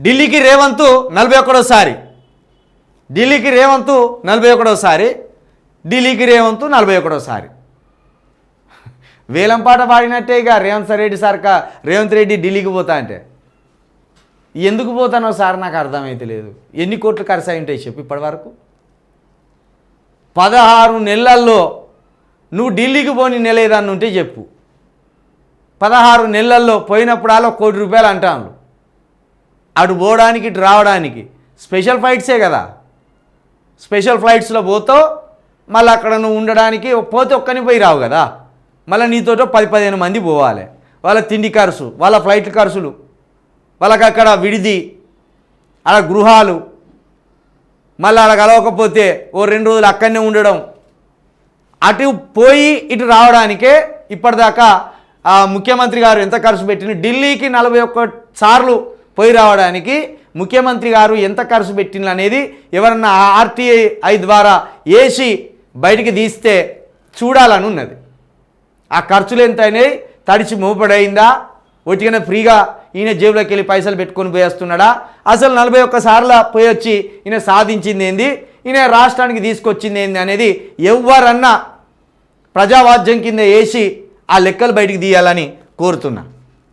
ఢిల్లీకి రేవంత్ నలభై ఒకటోసారి ఢిల్లీకి రేవంత్ నలభై ఒకటోసారి ఢిల్లీకి రేవంత్ నలభై ఒకటోసారి వేలం పాట పాడినట్టే ఇక రేవంత్ రెడ్డి సార్ రేవంత్ రెడ్డి ఢిల్లీకి పోతా అంటే. ఎందుకు పోతానో సార్ నాకు అర్థమైతే లేదు. ఎన్ని కోట్లు ఖర్చు అయి ఉంటాయి చెప్పు ఇప్పటివరకు పదహారు నెలల్లో నువ్వు ఢిల్లీకి పోని నెల ఏదన్నా ఉంటే చెప్పు. పదహారు నెలల్లో పోయినప్పుడల్లా కోటి రూపాయలు అంటాను అటు పోవడానికి ఇటు రావడానికి. స్పెషల్ ఫ్లైట్సే కదా. స్పెషల్ ఫ్లైట్స్లో పోతావు మళ్ళీ అక్కడ నువ్వు ఉండడానికి పోతే ఒక్కని పోయి రావు కదా. మళ్ళీ నీతోటో పది పదిహేను మంది పోవాలి. వాళ్ళ తిండి ఖర్చు వాళ్ళ ఫ్లైట్ ఖర్చులు వాళ్ళకి అక్కడ విడిది అక్కడ గృహాలు. మళ్ళీ అక్కడ కలవకపోతే ఓ రెండు రోజులు అక్కడనే ఉండడం. అటు పోయి ఇటు రావడానికే ఇప్పటిదాకా ముఖ్యమంత్రి గారు ఎంత ఖర్చు పెట్టిన ఢిల్లీకి నలభై ఒక్క సార్లు పోయి రావడానికి ముఖ్యమంత్రి గారు ఎంత ఖర్చు పెట్టిన అనేది ఎవరన్నా ఆర్టీఐ ద్వారా ఏసీ బయటికి తీస్తే చూడాలని ఉన్నది. ఆ ఖర్చులు ఎంత అయినాయి తడిచి మూపడైందా? ఒట్టిగానే ఫ్రీగా ఈయన జేబులోకి వెళ్ళి పైసలు పెట్టుకొని పోయేస్తున్నాడా? అసలు నలభై ఒక్కసార్లు పోయి వచ్చి ఈయన సాధించింది ఏంది? ఈయన రాష్ట్రానికి తీసుకొచ్చింది ఏంది అనేది ఎవరన్నా ప్రజావాద్యం కింద వేసి ఆ లెక్కలు బయటికి తీయాలని కోరుతున్నా.